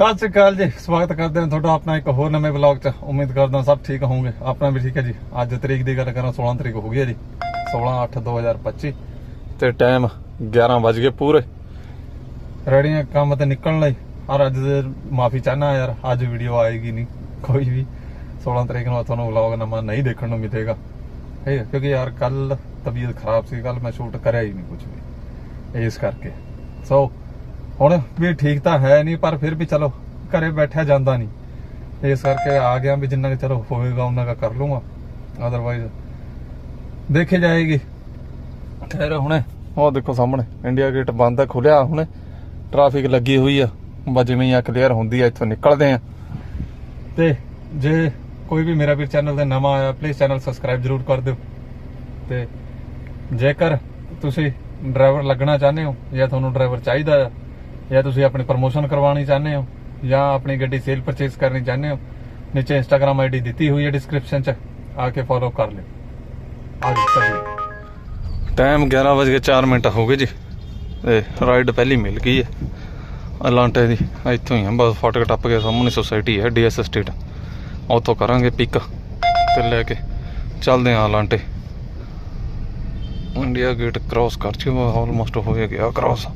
ਸਤਿ ਸ਼੍ਰੀ ਅਕਾਲ ਜੀ। ਸਵਾਗਤ ਕਰਦੇ ਹਾਂ ਤੁਹਾਡਾ ਆਪਣਾ ਇੱਕ ਹੋਰ ਨਵੇਂ ਵਲੌਗ 'ਚ। ਉਮੀਦ ਕਰਦਾ ਸਭ ਠੀਕ ਹੋਵੋਗੇ। ਆਪਣਾ ਵੀ ਠੀਕ ਹੈ ਜੀ। ਅੱਜ ਤਰੀਕ ਦੀ ਗੱਲ ਕਰਾਂ 16 ਤਰੀਕ ਹੋ ਗਈ ਹੈ ਜੀ। 16 8 2025 ਤੇ ਟਾਈਮ 11 ਵਜ ਗਏ ਪੂਰੇ। ਰੈਡੀਆਂ ਕੰਮ ਤੇ ਨਿਕਲਣ ਲਈ। ਔਰ ਅੱਜ ਮਾਫੀ ਚਾਹਨਾ ਯਾਰ, ਅੱਜ ਵੀਡੀਓ ਆਏਗੀ ਨਹੀਂ। ਕੋਈ ਵੀ। 16 ਤਰੀਕ ਨੂੰ ਤੁਹਾਨੂੰ ਵਲੌਗ ਨਵਾਂ ਨਹੀਂ ਦੇਖਣ ਨੂੰ ਮਿਲੇਗਾ। ਠੀਕ ਹੈ ਕਿਉਂਕਿ ਯਾਰ ਕੱਲ ਤਬੀਅਤ ਖਰਾਬ ਸੀ ਕੱਲ ਮੈਂ ਸ਼ੂਟ ਕਰਿਆ ਹੀ ਨਹੀਂ ਕੁਝ ਵੀ। ਇਸ ਕਰਕੇ। ਸੋ ਹੁਣ ਵੀ ਠੀਕ ਤਾਂ ਹੈ ਨਹੀਂ, ਪਰ ਫਿਰ ਵੀ ਚਲੋ, ਘਰੇ ਬੈਠਿਆ ਜਾਂਦਾ ਨਹੀਂ। ਇਸ ਕਰਕੇ ਆ ਗਿਆ ਵੀ ਜਿੰਨਾ ਕਿ ਚਲੋ ਹੋਵੇਗਾ ਉਹਨਾਂ ਦਾ ਕਰ ਲੂੰਗਾ ਅਦਰਵਾਈਜ਼ ਦੇਖੇ ਜਾਏਗੀ। ਖੈਰ ਹੁਣੇ ਉਹ ਦੇਖੋ ਸਾਹਮਣੇ ਇੰਡੀਆ ਗੇਟ ਬੰਦ ਹੈ ਖੁੱਲਿਆ ਹੁਣੇ। ਟ੍ਰੈਫਿਕ ਲੱਗੀ ਹੋਈ ਆ, ਬਸ ਜਿਵੇਂ ਆ ਕਲੀਅਰ ਹੁੰਦੀ ਆ, ਇੱਥੋਂ ਨਿਕਲਦੇ ਆ। ਤੇ ਜੇ ਕੋਈ ਵੀ ਮੇਰਾ ਵੀਰ ਚੈਨਲ ਤੇ ਨਵਾਂ ਆਇਆ ਪਲੀਜ਼ ਚੈਨਲ ਸਬਸਕ੍ਰਾਈਬ ਜਰੂਰ ਕਰ ਦਿਓ। ਤੇ ਜੇਕਰ ਤੁਸੀਂ ਡਰਾਈਵਰ ਲੱਗਣਾ ਚਾਹੁੰਦੇ ਹੋ ਜਾਂ ਤੁਹਾਨੂੰ ਡਰਾਈਵਰ ਚਾਹੀਦਾ ਆ ਜਾਂ ਤੁਸੀਂ ਆਪਣੀ ਪ੍ਰਮੋਸ਼ਨ ਕਰਵਾਉਣੀ ਚਾਹੁੰਦੇ ਹੋ, ਜਾਂ ਆਪਣੀ ਗੱਡੀ ਸੇਲ ਪਰਚੇਸ ਕਰਨੀ ਚਾਹੁੰਦੇ ਹੋ, ਨੀਚੇ ਇੰਸਟਾਗ੍ਰam ਆਈਡੀ ਦਿੱਤੀ ਹੋਈ ਹੈ ਡਿਸਕ੍ਰਿਪਸ਼ਨ 'ਚ, ਆ ਕੇ ਫੋਲੋ ਕਰ ਲਿਓ। ਆ ਜੀ ਚੱਲੀਏ ਟਾਈਮ 11:04 ਮਿੰਟ ਹੋ ਗਏ ਜੀ। ਤੇ ਰਾਈਡ ਪਹਿਲੀ ਮਿਲ ਗਈ ਹੈ। ਅਲਾਂਟੇ ਦੀ, ਇੱਥੋਂ ਹੀ ਆ, ਬਸ ਫਾਟਕ ਟੱਪ ਕੇ ਸਾਹਮਣੇ ਸੁਸਾਇਟੀ ਹੈ ਡੀਐਸ ਸਟੇਟ ਉੱਥੋਂ ਕਰਾਂਗੇ ਪਿਕ ਤੇ ਲੈ ਕੇ ਚੱਲਦੇ ਆ ਅਲਾਂਟੇ ਇੰਡੀਆ ਗੇਟ ਕ੍ਰਾਸ ਕਰ ਚੁੱਕਾ ਆਲਮੋਸਟ ਹੋ ਗਿਆ ਕ੍ਰਾਸ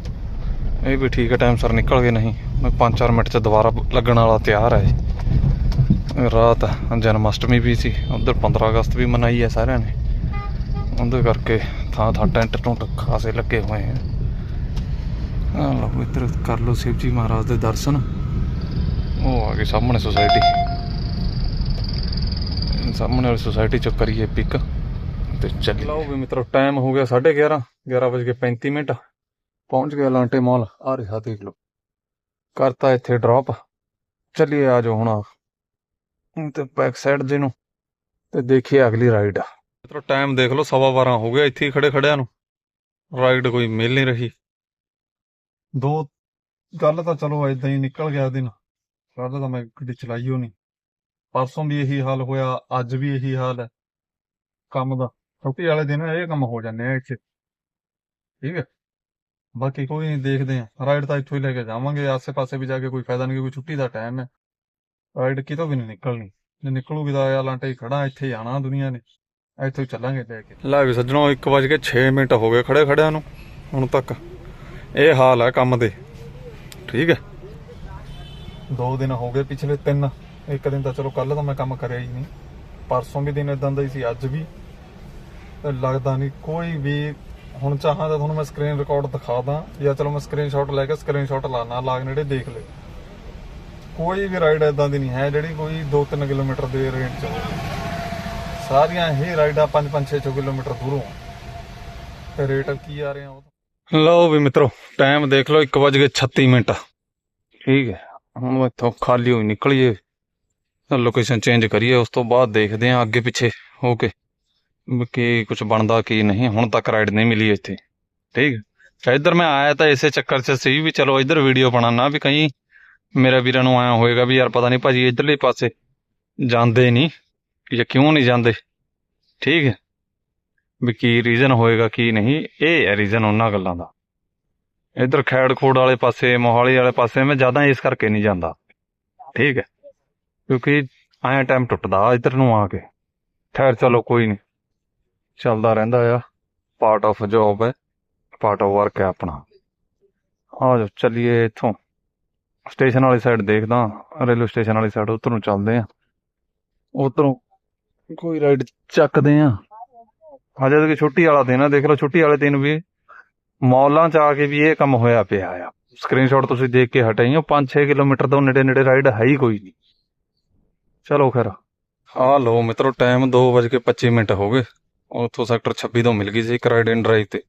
ਇਹ ਵੀ ਠੀਕ ਹੈ ਟਾਈਮ ਸਰ ਨਿਕਲ ਗਏ ਨਹੀਂ। ਮੈਂ 5-4 ਮਿੰਟ ਚ ਦੁਬਾਰਾ ਲੱਗਣ ਵਾਲਾ ਤਿਆਰ ਹੈ ਰਾਤ ਜਨਮ ਅਸ਼ਟਮੀ ਵੀ ਸੀ, ਉਧਰ 15 ਅਗਸਤ ਵੀ ਮਨਾਈ ਹੈ ਸਾਰਿਆਂ ਨੇ। ਉਹਦੇ ਕਰਕੇ ਥਾਂ ਥਾਂ ਟੈਂਟ ਟੁੰਟ ਖਾਸੇ ਲੱਗੇ ਹੋਏ ਆ ਆ ਲਓ ਇੱਧਰ ਕਰ ਲਓ ਸ਼ਿਵ ਜੀ ਮਹਾਰਾਜ ਦੇ ਦਰਸ਼ਨ। ਉਹ ਆ ਗਈ ਸਾਹਮਣੇ ਸੁਸਾਇਟੀ ਸਾਹਮਣੇ ਵਾਲੀ ਸੁਸਾਇਟੀ ਚ ਕਰੀਏ ਪਿਕ ਤੇ ਚੱਲ ਲਓ ਵੀ ਮਿੱਤਰੋ ਟਾਈਮ ਹੋ ਗਿਆ 11:30 11:35 ਮਿੰਟ। ਪਹੁੰਚ ਗਿਆ ਲਾਂਟੇ ਮਾਲ, ਆ ਰਿਹਾ ਦੇਖ ਲਓ। ਕਰਤਾ ਇੱਥੇ ਡ੍ਰੌਪ ਚੱਲੀਏ ਆ ਜਾਓ ਹੁਣ ਤੇ ਬੈਕ ਸਾਈਡ ਦੇ ਨੂੰ ਤੇ ਦੇਖੀਏ ਅਗਲੀ ਰਾਈਡ ਮਿੱਤਰੋ ਟਾਈਮ ਦੇਖ ਲਓ, ਸਵਾ 12 ਹੋ ਗਿਆ, ਇੱਥੇ ਖੜੇ ਖੜਿਆਂ ਨੂੰ। ਰਾਈਡ ਕੋਈ ਮਿਲ ਨਹੀਂ ਰਹੀ। ਦੋ, ਗੱਲ ਤਾਂ ਚਲੋ ਇਦਾਂ ਹੀ ਨਿਕਲ ਗਿਆ ਦਿਨ। ਕੱਲ ਤਾਂ ਮੈਂ ਗੱਡੀ ਚਲਾਈਓ ਹੋ ਨਹੀਂ ਪਰਸੋਂ ਵੀ ਇਹੀ ਹਾਲ ਹੋਇਆ, ਅੱਜ ਵੀ ਇਹੀ ਹਾਲ ਹੈ। ਕੰਮ ਦਾ, ਛੁੱਟੀ ਵਾਲੇ ਦਿਨ ਇਹ ਕੰਮ ਹੋ ਜਾਂਦੇ ਆ ਇੱਥੇ। ਠੀਕ ਹੈ। ਬਾਕੀ ਕੋਈ ਨਹੀਂ ਦੇਖਦੇ ਆ। ਰਾਈਡ ਤਾਂ ਇੱਥੋਂ ਹੀ ਲੈ ਕੇ ਜਾਵਾਂਗੇ ਆਸੇ-ਪਾਸੇ ਵੀ ਜਾ ਕੇ ਕੋਈ ਫਾਇਦਾ ਨਹੀਂ ਕੋਈ ਛੁੱਟੀ ਦਾ ਟਾਈਮ ਹੈ। ਰਾਈਡ ਕਿਤੋਂ ਵੀ ਨਹੀਂ ਨਿਕਲਣੀ। ਜੇ ਨਿਕਲੂਗੀ ਤਾਂ ਆ ਲਾਂਟੇ ਹੀ ਖੜਾ ਇੱਥੇ ਆਣਾ ਦੁਨੀਆ ਨੇ। ਇੱਥੋਂ ਹੀ ਚੱਲਾਂਗੇ ਲੈ ਕੇ। ਲੈ ਵੀ ਸੱਜਣੋ 1:06 ਮਿੰਟ ਹੋ ਗਏ ਖੜੇ ਖੜਿਆਂ ਨੂੰ ਹੁਣ ਤੱਕ। ਇਹ ਹਾਲ ਹੈ ਕੰਮ ਦੇ। ਠੀਕ ਹੈ? ਦੋ ਦਿਨ ਹੋ ਗਏ ਪਿਛਲੇ ਤਿੰਨ। ਇੱਕ ਦਿਨ ਤਾਂ ਚਲੋ ਕੱਲ ਤਾਂ ਮੈਂ ਕੰਮ ਕਰਿਆ ਹੀ ਨਹੀਂ। ਪਰਸੋਂ ਵੀ ਦਿਨ ਇਦਾਂ ਦਾ ਹੀ ਸੀ ਅੱਜ ਵੀ। ਲੱਗਦਾ ਨਹੀਂ ਕੋਈ ਵੀ ਹੁਣ ਚਾਹਾਂ ਤਾਂ ਤੁਹਾਨੂੰ ਮੈਂ ਸਕਰੀਨ ਰਿਕਾਰਡ ਦਿਖਾ ਦਾਂ, ਜਾਂ ਚਲੋ ਮੈਂ ਸਕਰੀਨਸ਼ਾਟ ਲੈ ਕੇ ਸਕਰੀਨਸ਼ਾਟ ਲਾਣਾ ਲਾਗ ਨੇੜੇ ਦੇਖ ਲਿਓ ਕੋਈ ਵੀ ਰਾਈਡ ਇਦਾਂ ਦੀ ਨਹੀਂ ਹੈ ਜਿਹੜੀ ਕੋਈ 2-3 ਕਿਲੋਮੀਟਰ ਦੇ ਰੇਂਜ 'ਚ ਹੋਵੇ। ਸਾਰੀਆਂ ਇਹ ਰਾਈਡਾਂ 5-5 6 ਕਿਲੋਮੀਟਰ ਦੂਰੋਂ ਤੇ ਰੇਟ ਕੀ ਆ ਰਹੇ ਆ ਲਓ ਵੀ ਮਿੱਤਰੋ ਟਾਈਮ ਦੇਖ ਲਓ 1:36 ਮਿੰਟ। ਠੀਕ ਹੈ, ਹੁਣ ਇੱਥੋਂ ਖਾਲੀ ਹੋਈ ਨਿਕਲੀਏ। ਲੋਕੇਸ਼ਨ ਚੇਂਜ ਕਰੀਏ, ਉਸ ਤੋਂ ਬਾਅਦ ਦੇਖਦੇ ਆਂ ਅੱਗੇ ਪਿੱਛੇ ਹੋ ਕੇ ਕੀ ਕੁਝ ਬਣਦਾ ਕੀ ਨਹੀਂ, ਹੁਣ ਤੱਕ ਰਾਈਡ ਨਹੀਂ ਮਿਲੀ ਇੱਥੇ। ਠੀਕ ਹੈ? ਇੱਧਰ ਮੈਂ ਆਇਆ ਤਾਂ ਇਸੇ ਚੱਕਰ 'ਚ ਸੀ ਵੀ ਚਲੋ ਇੱਧਰ ਵੀਡੀਓ ਬਣਾਉਣਾ ਵੀ ਕहीं ਮੇਰਾ ਵੀਰਾਂ ਨੂੰ ਆਇਆ ਹੋਏਗਾ ਵੀ ਯਾਰ ਪਤਾ ਨਹੀਂ ਭਾਜੀ ਇੱਧਰਲੇ ਪਾਸੇ ਜਾਂਦੇ ਨਹੀਂ ਜਾਂ ਕਿਉਂ ਨਹੀਂ ਜਾਂਦੇ। ਠੀਕ ਹੈ? ਵੀ ਕੀ ਰੀਜ਼ਨ ਹੋਏਗਾ ਕੀ ਨਹੀਂ, ਇਹ ਹੈ ਰੀਜ਼ਨ ਉਹਨਾਂ ਗੱਲਾਂ ਦਾ। ਇੱਧਰ ਖੈੜ ਖੋੜ ਵਾਲੇ ਪਾਸੇ, ਮੋਹਾਲੀ ਵਾਲੇ ਪਾਸੇ ਮੈਂ ਜ਼ਿਆਦਾ ਇਸ ਕਰਕੇ ਨਹੀਂ ਜਾਂਦਾ। ਠੀਕ ਹੈ? ਕਿਉਂਕਿ ਆਇਆ ਟਾਈਮ ਟੁੱਟਦਾ ਇੱਧਰ ਨੂੰ ਆ ਕੇ। ਖੈਰ ਚਲੋ ਕੋਈ ਨਹੀਂ। ਚੱਲਦਾ ਰਹਿੰਦਾ ਆ। ਪਾਰਟ ਆਫ ਜੌਬ ਹੈ। ਪਾਰਟ ਆਫ ਵਰਕ ਹੈ ਆਪਣਾ। ਆ ਜਾਓ, ਚੱਲੀਏ ਇੱਥੋਂ। ਸਟੇਸ਼ਨ ਵਾਲੀ ਸਾਈਡ ਦੇਖਦਾ ਰੇਲਵੇ ਸਟੇਸ਼ਨ ਵਾਲੀ ਸਾਈਡ ਉਧਰ ਨੂੰ ਚੱਲਦੇ ਆ ਉਧਰੋਂ ਕੋਈ ਰਾਈਡ ਚੱਕਦੇ ਆ ਹਜੇ ਤੱਕ ਛੁੱਟੀ ਵਾਲਾ ਦਿਨ ਆ। ਦੇਖ ਲਓ, ਛੁੱਟੀ ਵਾਲੇ ਦਿਨ ਵੀ ਮੌਲਾਂ ਚ ਆ ਕੇ ਵੀ ਇਹ ਕੰਮ ਹੋਇਆ ਪਿਆ ਆ। ਸਕਰੀਨਸ਼ਾਟ ਤੁਸੀਂ ਦੇਖ ਕੇ ਹਟੇ ਹੋ 5-6 ਕਿਲੋਮੀਟਰ ਤੋਂ ਨੇੜੇ ਨੇੜੇ ਰਾਈਡ ਹੈ ਹੀ ਕੋਈ ਨਹੀਂ। ਚਲੋ ਫਿਰ। ਆ ਲੋ ਮਿੱਤਰੋ ਟਾਈਮ 2:25 ਮਿੰਟ ਹੋ ਗਏ। ਉੱਥੋਂ ਸੈਕਟਰ 26 ਤੋਂ ਮਿਲ ਗਈ ਸੀ ਇੱਕ ਇਨ ਡਰਾਈਵ ਤੇ।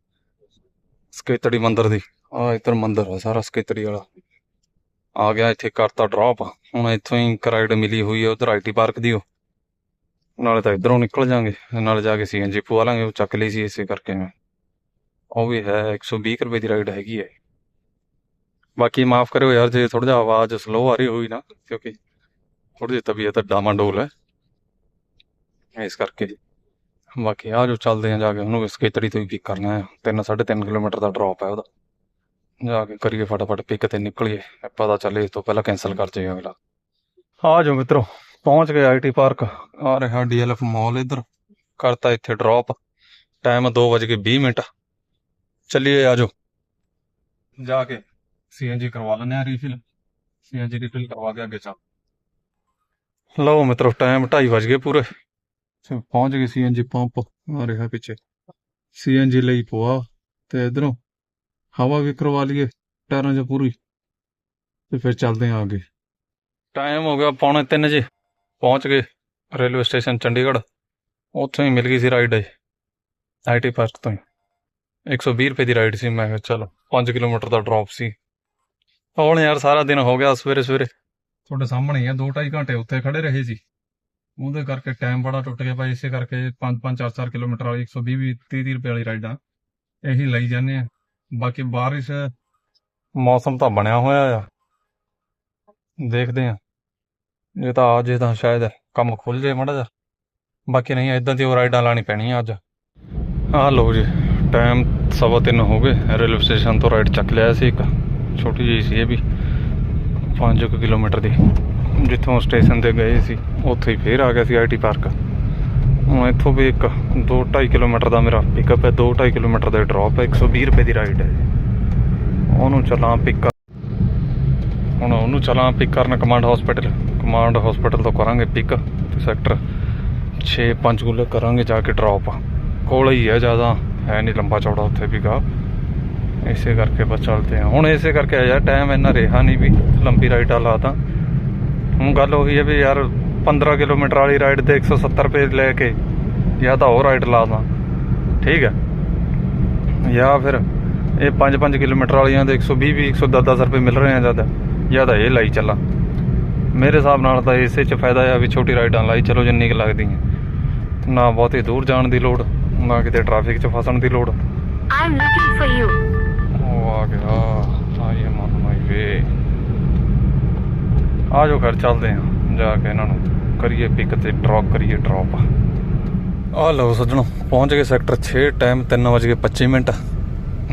ਸਕੇਤੜੀ ਮੰਦਰ ਦੀ। ਆ ਇੱਧਰ ਮੰਦਰ ਆ ਸਾਰਾ ਸਕੇਤੜੀ ਵਾਲਾ। ਆ ਗਿਆ ਇੱਥੇ ਕਰਤਾ ਡ੍ਰੌਪ ਹੁਣ ਇੱਥੋਂ ਹੀ ਕਰਾਈਡ ਮਿਲੀ ਹੋਈ ਹੈ ਉਧਰ ਆਈਟੀ ਪਾਰਕ ਦੀ ਉਹ। ਨਾਲੇ ਤਾਂ ਇਧਰੋਂ ਨਿਕਲ ਜਾਾਂਗੇ। ਨਾਲੇ ਜਾ ਕੇ ਸੀਐਨਜੀ ਪਵਾ ਲਾਂਗੇ, ਉਹ ਚੱਕ ਲਈ ਸੀ ਇਸੇ ਕਰਕੇ ਮੈਂ। ਉਹ ਵੀ ਹੈ 120 ਕੁ ਰੁਪਏ ਦੀ ਰਾਈਡ ਹੈਗੀ ਹੈ ਬਾਕੀ ਮਾਫ ਕਰਿਓ ਯਾਰ, ਜੇ ਥੋੜਾ ਜਿਹਾ ਆਵਾਜ਼ ਸਲੋ ਆ ਰਹੀ ਹੋਈ ਨਾ, ਕਿਉਂਕਿ ਥੋੜੀ ਜਿਹੀ ਤਬੀਅਤ ਡਾਮਾਡੋਲ ਹੈ। ਇਸ ਕਰਕੇ। ਬਾਕੀ ਆ ਜੋ ਚੱਲਦੇ ਆ ਜਾ ਕੇ, ਉਹਨੂੰ ਸਕੇਤੜੀ ਤੋਂ ਹੀ ਪਿਕ ਕਰਨਾ ਹੈ। 3 3.5 ਕਿਲੋਮੀਟਰ ਦਾ ਡ੍ਰੌਪ ਹੈ ਉਹਦਾ। ਜਾ ਕੇ ਕਰੀਏ ਫਟਾਫਟ ਪਿਕ ਤੇ ਨਿਕਲੀਏ। ਪਤਾ ਚੱਲੇ ਇਸ ਤੋਂ ਪਹਿਲਾਂ ਕੈਨਸਲ ਕਰ ਜਾਏ ਅਗਲਾ। ਆ ਜਾਓ ਮਿੱਤਰੋ, ਪਹੁੰਚ ਗਏ ਆਈਟੀ ਪਾਰਕ ਆ ਰਿਹਾ ਡੀਐਲਐਫ ਮਾਲ ਇੱਧਰ। ਕਰਤਾ ਇੱਥੇ ਡ੍ਰੌਪ ਟਾਈਮ 2:20 ਮਿੰਟ। ਚੱਲੀਏ, ਆ ਜਾਓ। ਜਾ ਕੇ ਸੀਐਨਜੀ ਕਰਵਾ ਲੈਂਦੇ ਆ ਰੀਫਿਲ ਸੀਐਨਜੀ ਰੀਫਿਲ ਕਰਵਾ ਕੇ ਅੱਗੇ ਚੱਲ। ਲਓ ਮਿੱਤਰੋ ਟਾਈਮ 2:30 ਵਜ ਗਏ ਪੂਰੇ। ਪਹੁੰਚ ਗਏ ਸੀਐਨਜੀ ਪੰਪ ਆ ਰਿਹਾ ਪਿੱਛੇ। ਸੀਐਨਜੀ ਲਈ ਪਵਾ ਤੇ ਇਧਰੋਂ ਹਵਾ ਵੀ ਕਰਵਾ ਲਈਏ ਟਾਇਰਾਂ 'ਚ ਪੂਰੀ। ਤੇ ਫਿਰ ਚੱਲਦੇ ਆਂ ਅੱਗੇ। ਟਾਈਮ ਹੋ ਗਿਆ ਪੌਣੇ 3 ਜੇ ਪਹੁੰਚ ਗਏ ਰੇਲਵੇ ਸਟੇਸ਼ਨ ਚੰਡੀਗੜ੍ਹ। ਉੱਥੋਂ ਹੀ ਮਿਲ ਗਈ ਸੀ ਰਾਈਡ ਆਈਟੀ ਪਾਰਕ ਤੋਂ ਹੀ। 120 ਰੁਪਏ ਦੀ ਰਾਈਡ ਸੀ ਮੈਂ ਕਿਹਾ ਚਲੋ 5 ਕਿਲੋਮੀਟਰ ਦਾ ਡ੍ਰੌਪ ਸੀ। ਹੁਣ ਯਾਰ ਸਾਰਾ ਦਿਨ ਹੋ ਗਿਆ ਸਵੇਰੇ ਸਵੇਰੇ ਤੁਹਾਡੇ ਸਾਹਮਣੇ ਹੀ ਆ 2.5 ਘੰਟੇ ਉੱਥੇ ਖੜੇ ਰਹੇ ਸੀ। ਉਹਦੇ ਕਰਕੇ ਟਾਈਮ ਬੜਾ ਟੁੱਟ ਗਿਆ ਭਾਈ, ਇਸੇ ਕਰਕੇ 5-5 4-4 ਕਿਲੋਮੀਟਰ ਵਾਲੀ 120 ਵੀ 30 ਰੁਪਏ ਵਾਲੀ ਰਾਈਡਾਂ ਇਹੀ ਲਈ ਜਾਂਦੇ ਆ। ਬਾਕੀ ਬਾਰਿਸ਼ ਮੌਸਮ ਤਾਂ ਬਣਿਆ ਹੋਇਆ ਆ। ਦੇਖਦੇ ਆ। ਇਹ ਤਾਂ ਆ ਜੇ ਤਾਂ ਸ਼ਾਇਦ ਕੰਮ ਖੁੱਲ ਜੇ ਮੜਾ ਜਾ ਬਾਕੀ ਨਹੀਂ ਇਦਾਂ ਦੀ ਉਹ ਰਾਈਡਾਂ ਲਾਣੀ ਪੈਣੀਆਂ ਅੱਜ। ਆਹ ਲਓ ਜੀ ਟਾਈਮ ਸਵਾ ਤਿੰਨ ਹੋ ਗਏ। ਰੇਲਵੇ ਸਟੇਸ਼ਨ ਤੋਂ ਰਾਈਡ ਚੱਕ ਲਿਆ ਸੀ ਇੱਕ। ਛੋਟੀ ਜਿਹੀ ਸੀ ਇਹ ਵੀ। 5 ਕਿਲੋਮੀਟਰ ਦੀ। ਜਿੱਥੋਂ ਸਟੇਸ਼ਨ ਤੇ ਗਏ ਸੀ, ਉੱਥੇ ਹੀ ਫੇਰ ਆ ਗਿਆ ਸੀ ਆਈਟੀ ਪਾਰਕ। ਹੁਣ ਇੱਥੋਂ ਵੀ ਇੱਕ 2.5 ਕਿਲੋਮੀਟਰ ਦਾ ਮੇਰਾ ਪਿਕਅਪ ਹੈ 2.5 ਕਿਲੋਮੀਟਰ ਦਾ ਡ੍ਰੌਪ ਹੈ 120 ਰੁਪਏ ਦੀ ਰਾਈਡ ਹੈ। ਉਹਨੂੰ ਚਲਾਂ ਪਿਕ ਹੁਣ ਉਹਨੂੰ ਚਲਾਂ ਪਿਕ ਕਰਨ ਕਮਾਂਡ ਹਸਪੀਟਲ ਕਮਾਂਡ ਹਸਪੀਟਲ ਤੋਂ ਕਰਾਂਗੇ ਪਿਕ ਤੇ ਸੈਕਟਰ 6 ਪੰਚਕੂਲੇ ਕਰਾਂਗੇ ਜਾ ਕੇ ਡ੍ਰੌਪ ਕੋਲ ਹੀ ਹੈ ਜ਼ਿਆਦਾ, ਹੈ ਨਹੀਂ ਲੰਬਾ ਚੌੜਾ ਉੱਥੇ ਵੀ ਇਸੇ ਕਰਕੇ ਬਸ ਚੱਲਦੇ ਆ। ਹੁਣ ਇਸੇ ਕਰਕੇ ਆ ਯਾਰ ਟਾਈਮ ਇੰਨਾ ਰਿਹਾ ਨਹੀਂ ਵੀ, ਲੰਬੀ ਰਾਈਡਾਂ ਲਾਤਾ ਹੁਣ ਗੱਲ ਉਹੀ ਹੈ ਵੀ ਯਾਰ 15 ਕਿਲੋਮੀਟਰ ਵਾਲੀ ਰਾਈਡ ਤੇ 170 ਰੁਪਏ ਲੈ ਕੇ ਜਾਂ ਤਾਂ ਹੋਰ ਰਾਈਡ ਲਾ ਦਾਂ ਠੀਕ ਹੈ? ਜਾਂ ਫਿਰ ਇਹ 5-5 ਕਿਲੋਮੀਟਰ ਵਾਲੀਆਂ ਦੇ 120 ਵੀ 110 ਰੁਪਏ ਮਿਲ ਰਹੇ ਆ ਜਦ ਜਾਂ ਤਾਂ ਇਹ ਲਾਈ ਚੱਲਾਂ। ਮੇਰੇ ਹਿਸਾਬ ਨਾਲ ਤਾਂ ਇਸੇ 'ਚ ਫਾਇਦਾ ਆ ਵੀ ਛੋਟੀ ਰਾਈਡਾਂ ਲਾਈ ਚਲੋ ਜਿੰਨੀ ਕੁ ਲੱਗਦੀ ਹੈ ਨਾ ਬਹੁਤੀ ਦੂਰ ਜਾਣ ਦੀ ਲੋੜ ਨਾ ਕਿਤੇ ਟ੍ਰੈਫਿਕ 'ਚ ਫਸਣ ਦੀ ਲੋੜ। I'm looking for you. ਉਹ ਆ ਗਿਆ ਆਈ ਐਮ ਔਨ ਮਾਈ ਵੇ। ਆ ਜਾਓ ਘਰ ਚੱਲਦੇ ਆ, ਜਾ ਕੇ ਇਹਨਾਂ ਨੂੰ ਕਰੀਏ ਪਿਕ ਤੇ ਡ੍ਰੌਪ ਕਰੀਏ ਡ੍ਰੌਪ ਆ ਲਓ ਸੱਜਣੋ, ਪਹੁੰਚ ਗਏ ਸੈਕਟਰ 6 ਟਾਈਮ 3:25 ਮਿੰਟ।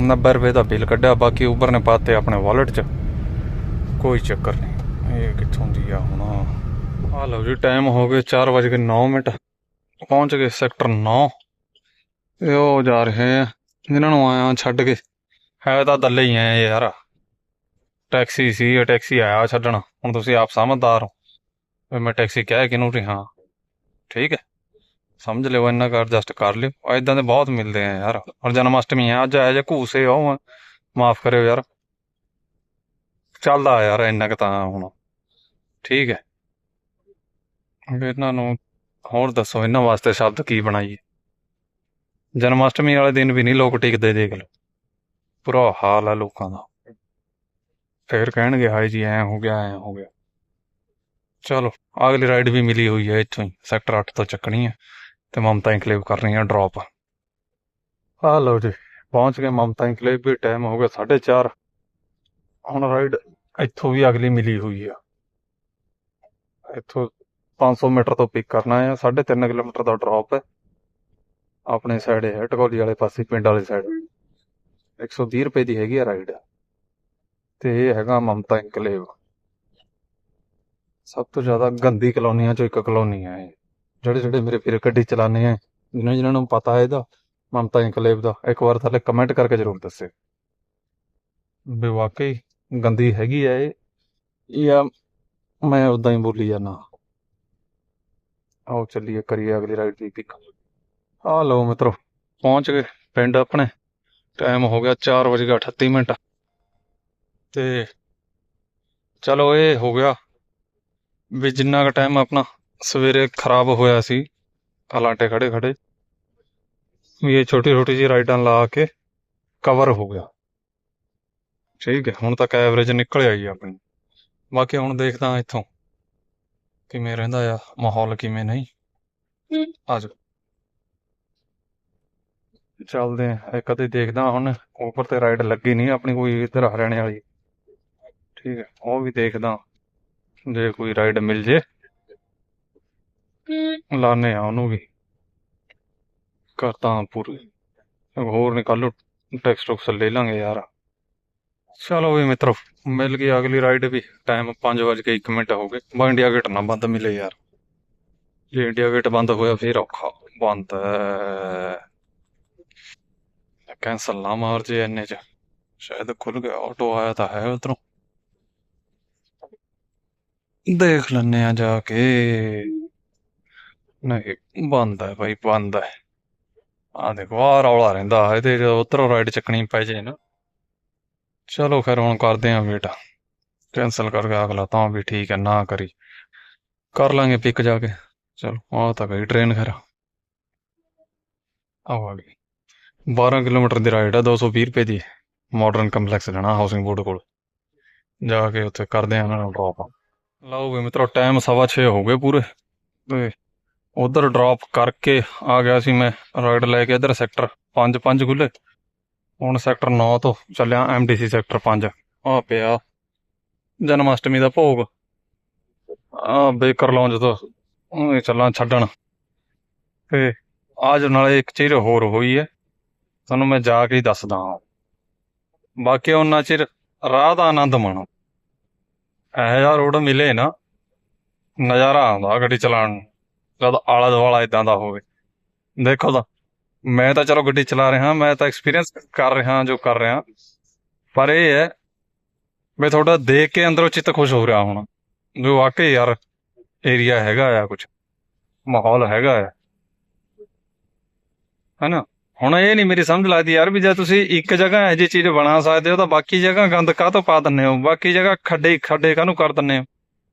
90 ਰੁਪਏ ਦਾ ਬਿੱਲ ਕੱਢਿਆ, ਬਾਕੀ ਉਬਰ ਨੇ ਪਾਤੇ ਆਪਣੇ ਵਾਲਟ 'ਚ। ਕੋਈ ਚੱਕਰ ਨਹੀਂ, ਇਹ ਕਿੱਥੋਂ ਦੀ ਆ ਹੁਣ? ਆ ਲਓ ਜੀ ਟਾਈਮ ਹੋ ਗਏ 4:09 ਮਿੰਟ। ਪਹੁੰਚ ਗਏ ਸੈਕਟਰ 9 ਇਹ ਉਹ ਜਾ ਰਹੇ ਆ ਇਹਨਾਂ ਨੂੰ ਆਇਆ ਛੱਡ ਕੇ। ਹੈ ਤਾਂ ਦੱਲੇ ਹੀ ਆਏ ਯਾਰ। ਟੈਕਸੀ ਸੀ, ਇਹ ਟੈਕਸੀ ਆਇਆ ਛੱਡਣ, ਹੁਣ ਤੁਸੀਂ ਆਪ ਸਮਝਦਾਰ ਹੋ। ਵੀ ਮੈਂ ਟੈਕਸੀ ਕਹਿ ਕਿਹਨੂੰ ਰਿਹਾ? ਠੀਕ ਹੈ, ਸਮਝ ਲਿਓ ਇੰਨਾ ਕਰ ਐਡਜਸਟ ਕਰ ਲਿਓ। ਐਦਾਂ ਦੇ ਬਹੁਤ ਮਿਲਦੇ ਆ ਯਾਰ, ਔਰ ਜਨਮ ਅਸ਼ਟਮੀ ਆ, ਅੱਜ ਆਇਆ ਜੇ ਘੂਸੇ ਹੋ ਮਾਫ ਕਰਿਓ ਯਾਰ। ਚੱਲਦਾ ਯਾਰ ਇੰਨਾ ਕੁ ਤਾਂ ਹੁਣ। ਠੀਕ ਹੈ। ਇਹਨਾਂ ਨੂੰ ਹੋਰ ਦੱਸੋ, ਇਹਨਾਂ ਵਾਸਤੇ ਸ਼ਬਦ ਕੀ ਬਣਾਈਏ? ਜਨਮ ਅਸ਼ਟਮੀ ਵਾਲੇ ਦਿਨ ਵੀ ਨਹੀਂ ਲੋਕ ਟਿਕਦੇ, ਦੇਖ ਲਓ। ਬੁਰਾ ਹਾਲ ਹੈ ਲੋਕਾਂ ਦਾ। ਫੇਰ ਕਹਿਣਗੇ, ਹਾਏ ਜੀ, ਐ ਹੋ ਗਿਆ, ਐ ਹੋ ਗਿਆ। ਚਲੋ, ਅਗਲੀ ਰਾਈਡ ਵੀ ਮਿਲੀ ਹੋਈ ਹੈ ਇੱਥੋਂ ਹੀ ਸੈਕਟਰ 8 ਤੋਂ ਚੱਕਣੀ ਹੈ, ਤੇ ਮਮਤਾ ਇਨਕਲੇਵ ਕਰਨੀ ਹੈ ਡ੍ਰੌਪ ਆ ਲਓ ਜੀ, ਪਹੁੰਚ ਗਏ ਮਮਤਾ ਇਨਕਲੇਵ ਵੀ ਟਾਈਮ ਹੋ ਗਿਆ 4:30 ਹੁਣ ਰਾਈਡ ਇੱਥੋਂ ਵੀ ਅਗਲੀ ਮਿਲੀ ਹੋਈ ਆ। ਇੱਥੋਂ 500 ਮੀਟਰ ਤੋਂ ਪਿਕ ਕਰਨਾ ਹੈ 3.5 ਕਿਲੋਮੀਟਰ ਦਾ ਡ੍ਰੌਪ ਹੈ। ਆਪਣੇ ਸਾਈਡ ਹੈ, ਟਕੋਲੀ ਵਾਲੇ ਪਾਸੇ, ਪਿੰਡ ਵਾਲੇ ਸਾਈਡ 120 ਰੁਪਏ ਦੀ ਹੈਗੀ ਆ ਰਾਈਡ ਤੇ ਇਹ ਹੈਗਾ ਮਮਤਾ ਇਨਕਲੇਵ। ਸਭ ਤੋਂ ਜ਼ਿਆਦਾ ਗੰਦੀ ਕਲੋਨੀਆਂ ਚੋਂ ਇੱਕ ਕਲੋਨੀ ਹੈ ਇਹ। ਜਿਹੜੇ ਜਿਹੜੇ ਮੇਰੇ ਵੀਰ ਗੱਡੀ ਚਲਾਉਂਦੇ ਆ, ਜਿਨ੍ਹਾਂ ਜਿਨ੍ਹਾਂ ਨੂੰ ਪਤਾ ਹੈ ਇਹਦਾ, ਮਮਤਾ ਇਨਕਲੇਵ ਦਾ, ਇੱਕ ਵਾਰ ਥੱਲੇ ਕਮੈਂਟ ਕਰਕੇ ਜ਼ਰੂਰ ਦੱਸੇ। ਵੀ ਵਾਕਈ ਗੰਦੀ ਹੈਗੀ ਹੈ ਇਹ। ਜਾਂ ਮੈਂ ਉਦਾਂ ਹੀ ਬੋਲੀ ਜਾਂਦਾ। ਆਓ ਚੱਲੀਏ, ਕਰੀਏ ਅਗਲੀ ਰਾਈਡ ਦੀ ਪਿਕ ਆ ਲਓ ਮਿੱਤਰੋ, ਪਹੁੰਚ ਗਏ ਪਿੰਡ ਆਪਣੇ। ਟਾਈਮ ਹੋ ਗਿਆ 4:38 ਮਿੰਟ। ਤੇ ਚਲੋ ਇਹ ਹੋ ਗਿਆ ਵੀ ਜਿੰਨਾ ਕੁ ਟਾਈਮ ਆਪਣਾ ਸਵੇਰੇ ਖਰਾਬ ਹੋਇਆ ਸੀ, ਅਲਾਂਟੇ ਖੜੇ ਖੜੇ, ਵੀ ਇਹ ਛੋਟੀ ਛੋਟੀ ਜੀ ਰਾਈਡਾਂ ਲਾ ਕੇ ਕਵਰ ਹੋ ਗਿਆ। ਠੀਕ ਹੈ, ਹੁਣ ਤੱਕ ਐਵਰੇਜ ਨਿਕਲ ਆਈ ਆਪਣੀ। ਬਾਕੀ ਹੁਣ ਦੇਖਦਾ ਇੱਥੋਂ ਕਿਵੇਂ ਰਹਿੰਦਾ ਆ ਮਾਹੌਲ, ਕਿਵੇਂ ਨਹੀਂ। ਆ ਚੱਲਦੇ ਆ ਇੱਕ ਅੱਧੀ ਦੇਖਦਾ ਹੁਣ, ਉੱਪਰ ਤੇ ਰਾਈਡ ਲੱਗੀ ਨਹੀਂ ਆਪਣੀ ਕੋਈ ਇੱਧਰ ਹਰਿਆਣੇ ਵਾਲੀ। ਠੀਕ ਹੈ ਉਹ ਵੀ ਦੇਖਦਾ ਜੇ ਕੋਈ ਰਾਈਡ ਮਿਲ ਜੇ। ਲਾਣੇ ਆ ਉਹਨੂੰ ਵੀ। ਕਰਤਾ ਪੂਰੀ। ਹੋਰ ਨਿਕਾਲੋ ਟੈਕਸਟ ਟੁਕਸ ਲੈ ਲਾਂਗੇ ਯਾਰ। ਚਲੋ ਵੀ ਮਿੱਤਰੋ ਮਿਲ ਗਈ ਅਗਲੀ ਰਾਈਡ ਵੀ। ਟਾਈਮ 5:01 ਮਿੰਟ ਹੋ ਗਏ। ਬਾ ਇੰਡੀਆ ਗੇਟ ਨਾ ਬੰਦ ਮਿਲੇ ਯਾਰ। ਜੇ ਇੰਡੀਆ ਗੇਟ ਬੰਦ ਹੋਇਆ ਫੇਰ ਔਖਾ। ਬੰਦ। ਕੈਂਸਲ ਨਾ ਮਾਰ ਜੇ ਇੰਨੇ ਚ। ਸ਼ਾਇਦ ਖੁੱਲ ਗਿਆ ਆਟੋ ਆਇਆ ਤਾਂ ਹੈ ਉਧਰੋਂ। ਦੇਖ ਲੈਨੇ ਆ ਜਾ ਕੇ। ਨਹੀਂ, ਬੰਦ ਹੈ ਭਾਈ ਬੰਦ ਹੈ। ਆ ਦੇਖੋ ਆ ਰੌਲਾ ਰਹਿੰਦਾ ਇਹਦੇ ਜਦੋਂ ਉਧਰੋਂ ਰਾਈਡ ਚੱਕਣੀ ਪੈ ਜੇ ਨਾ। ਚਲੋ ਫਿਰ ਹੁਣ ਕਰਦੇ ਆਂ ਵੇਟ ਕੈਨਸਲ ਕਰ ਅਗਲਾ, ਤਾਂ ਵੀ ਠੀਕ ਹੈ, ਨਾ ਕਰੀ। ਕਰ ਲਾਂਗੇ ਪਿਕ ਜਾ ਕੇ। ਚਲੋ ਆ ਤਾਂ ਗਈ ਟ੍ਰੇਨ ਖੈਰ। ਆਓ ਆ ਗਈ। 12 ਕਿਲੋਮੀਟਰ ਦੀ ਰਾਈਡ ਆ 220 ਰੁਪਏ ਦੀ। ਮਾਡਰਨ ਕੰਪਲੈਕਸ ਜਾਣਾ ਹਾਊਸਿੰਗ ਬੋਰਡ ਕੋਲ। ਜਾ ਕੇ ਉੱਥੇ ਕਰਦੇ ਆ ਇਹਨਾਂ ਨੂੰ ਡ੍ਰੌਪ ਲਓ ਵੀ ਮਿੱਤਰੋ ਟਾਈਮ ਸਵਾ ਛੇ ਹੋ ਗਏ ਪੂਰੇ। ਤੇ ਉਧਰ ਡ੍ਰੌਪ ਕਰਕੇ ਆ ਗਿਆ ਸੀ ਮੈਂ ਰਾਈਡ ਲੈ ਕੇ ਇਧਰ ਸੈਕਟਰ 5 5 ਖੁੱਲੇ ਹੁਣ ਸੈਕਟਰ 9 ਤੋਂ ਚੱਲਿਆ ਐਮਡੀਸੀ ਸੈਕਟਰ 5 ਆ ਪਿਆ। ਜਨਮ ਅਸ਼ਟਮੀ ਦਾ ਭੋਗ। ਆ ਬੇਕਰ ਲੌਂਜ ਤੋਂ ਉਹ ਚੱਲਾਂ ਛੱਡਣ। ਤੇ ਆਜ ਨਾਲੇ ਇੱਕ ਚੀਜ਼ ਹੋਰ ਹੋਈ ਹੈ। ਤੁਹਾਨੂੰ ਮੈਂ ਜਾ ਕੇ ਹੀ ਦੱਸਦਾ ਬਾਕੀ ਉਹਨਾਂ ਚਿਰ ਰਾਹ ਦਾ ਆਨੰਦ ਮਾਣੋ। ਇਹੋ ਜਿਹਾ ਰੋਡ ਮਿਲੇ ਨਾ, ਨਜ਼ਾਰਾ ਆਉਂਦਾ ਗੱਡੀ ਚਲਾਉਣ ਨੂੰ, ਜਦ ਆਲਾ ਦੁਆਲਾ ਇਦਾਂ ਦਾ ਹੋਵੇ। ਦੇਖੋ ਤਾਂ, ਮੈਂ ਤਾਂ ਚਲੋ ਗੱਡੀ ਚਲਾ ਰਿਹਾ, ਮੈਂ ਤਾਂ ਐਕਸਪੀਰੀਅੰਸ ਕਰ ਰਿਹਾ, ਜੋ ਕਰ ਰਿਹਾ। ਪਰ ਇਹ ਹੈ, ਮੈਂ ਤੁਹਾਡਾ ਦੇਖ ਕੇ ਅੰਦਰੋਂ ਚਿੱਤ ਖੁਸ਼ ਹੋ ਰਿਹਾ ਹੁਣ ਜੋ ਵਾਕਈ ਯਾਰ ਏਰੀਆ ਹੈਗਾ ਆ ਕੁਝ ਮਾਹੌਲ ਹੈਗਾ ਆ। ਹੈਨਾ? ਹੁਣ ਇਹ ਨਹੀਂ ਮੇਰੀ ਸਮਝ ਲੱਗਦੀ ਯਾਰ ਵੀ ਜੇ ਤੁਸੀਂ ਇੱਕ ਜਗ੍ਹਾ ਇਹ ਜਿਹੀ ਚੀਜ਼ ਬਣਾ ਸਕਦੇ ਹੋ ਤਾਂ ਬਾਕੀ ਜਗ੍ਹਾ ਗੰਦ ਕਾਹ ਤੋਂ ਪਾ ਦਿੰਦੇ ਹੋ? ਬਾਕੀ ਜਗ੍ਹਾ ਖੱਡੇ ਖੱਡੇ ਕਾਹਨੂੰ ਕਰ ਦਿੰਦੇ ਹੋ?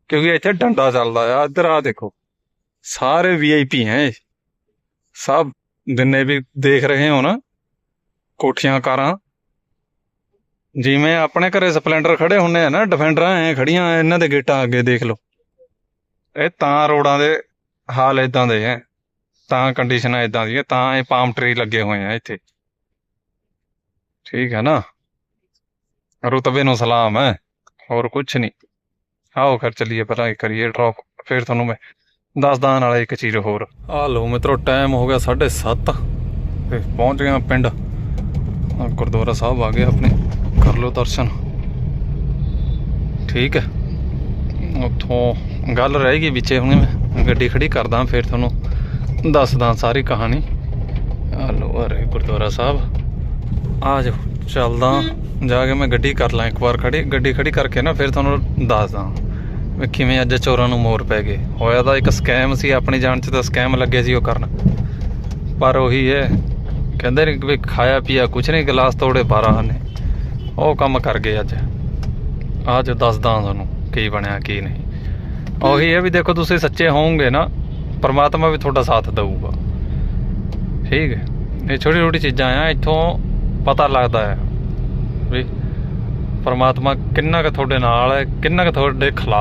ਕਿਉਂਕਿ ਇੱਥੇ ਡੰਡਾ ਚੱਲਦਾ ਆ। ਇੱਧਰ ਆ ਦੇਖੋ। ਸਾਰੇ ਵੀਆਈਪੀ ਹੈ ਸਭ ਜਿੰਨੇ ਵੀ ਦੇਖ ਰਹੇ ਹੋ ਨਾ, ਕੋਠੀਆਂ, ਕਾਰਾਂ। ਜਿਵੇਂ ਆਪਣੇ ਘਰੇ ਸਪਲੈਂਡਰ ਖੜੇ ਹੁੰਨੇ ਆ ਨਾ, ਡਿਫੈਂਡਰਾਂ ਐ ਖੜੀਆਂ, ਇਹਨਾਂ ਦੇ ਗੇਟਾਂ ਅੱਗੇ ਦੇਖ ਲਓ। ਇਹ ਤਾਂ ਰੋਡਾਂ ਦੇ ਹਾਲ ਇਦਾਂ ਦੇ ਐ। ਤਾਂ ਕੰਡੀਸ਼ਨਾਂ ਇਦਾਂ ਦੀਆਂ ਤਾਂ ਇਹ ਪਾਮ ਟਰੀ ਲੱਗੇ ਹੋਏ ਆ ਇੱਥੇ। ਠੀਕ ਹੈ ਨਾ? ਰੁਤਬੇ ਨੂੰ ਸਲਾਮ ਹੈ, ਹੋਰ ਕੁਝ ਨਹੀਂ। ਆਓ ਫਿਰ ਚੱਲੀਏ ਪਹਿਲਾਂ ਕਰੀਏ ਡ੍ਰੌਪ ਫਿਰ ਤੁਹਾਨੂੰ ਮੈਂ ਦੱਸਦਾ ਨਾਲ ਇੱਕ ਚੀਜ਼ ਹੋਰ। ਆ ਲਓ ਮਿੱਤਰੋ ਟਾਈਮ ਹੋ ਗਿਆ 7:30 ਤੇ ਪਹੁੰਚ ਗਏ ਪਿੰਡ। ਗੁਰਦੁਆਰਾ ਸਾਹਿਬ ਆ ਗਏ ਆਪਣੇ, ਕਰ ਲਓ ਦਰਸ਼ਨ। ਠੀਕ ਹੈ। ਉੱਥੋਂ ਗੱਲ ਰਹੇਗੀ ਵਿੱਚੇ ਹੁਣੇ ਮੈਂ, ਗੱਡੀ ਖੜੀ ਕਰਦਾ ਫਿਰ ਤੁਹਾਨੂੰ। ਦੱਸਦਾ ਸਾਰੀ ਕਹਾਣੀ। ਆ ਲਓ ਅਰੇ ਗੁਰਦੁਆਰਾ ਸਾਹਿਬ। ਆ ਜਾਓ, ਚੱਲਦਾ। ਜਾ ਕੇ ਮੈਂ ਗੱਡੀ ਕਰ ਲਾਂ, ਇੱਕ ਵਾਰ ਖੜੀ ਗੱਡੀ ਖੜੀ ਕਰਕੇ ਨਾ ਫਿਰ ਤੁਹਾਨੂੰ ਦੱਸਦਾ। ਵੀ ਕਿਵੇਂ ਅੱਜ ਚੋਰਾਂ ਨੂੰ ਮੋਰ ਪੈ ਗਏ। ਹੋਇਆ ਤਾਂ ਇੱਕ ਸਕੈਮ ਸੀ, ਆਪਣੀ ਜਾਨ 'ਚ ਤਾਂ ਸਕੈਮ ਲੱਗੇ ਸੀ ਉਹ ਕਰਨ। ਪਰ ਉਹੀ ਹੈ, ਕਹਿੰਦੇ ਨੇ ਵੀ ਖਾਇਆ ਪੀਆ ਕੁਛ ਨਹੀਂ, ਗਲਾਸ ਤੋੜੇ 12 ਨੇ। ਉਹ ਕੰਮ ਕਰ ਗਏ ਅੱਜ। ਅੱਜ ਦੱਸਦਾ ਤੁਹਾਨੂੰ ਕੀ ਬਣਿਆ, ਕੀ ਨਹੀਂ। ਉਹੀ ਹੈ ਵੀ ਦੇਖੋ ਤੁਸੀਂ ਸੱਚੇ ਹੋਵੋਗੇ ਨਾ ਪਰਮਾਤਮਾ ਵੀ ਤੁਹਾਡਾ ਸਾਥ ਦੇਊਗਾ। ਠੀਕ ਹੈ। ਇਹ ਛੋਟੀ ਛੋਟੀ ਚੀਜ਼ਾਂ ਆ, ਇੱਥੋਂ ਪਤਾ ਲੱਗਦਾ ਹੈ ਵੀ ਪਰਮਾਤਮਾ ਕਿੰਨਾ ਕੁ ਤੁਹਾਡੇ ਨਾਲ ਹੈ, ਕਿੰਨਾ ਕੁ ਤੁਹਾਡੇ ਖਿਲਾਫ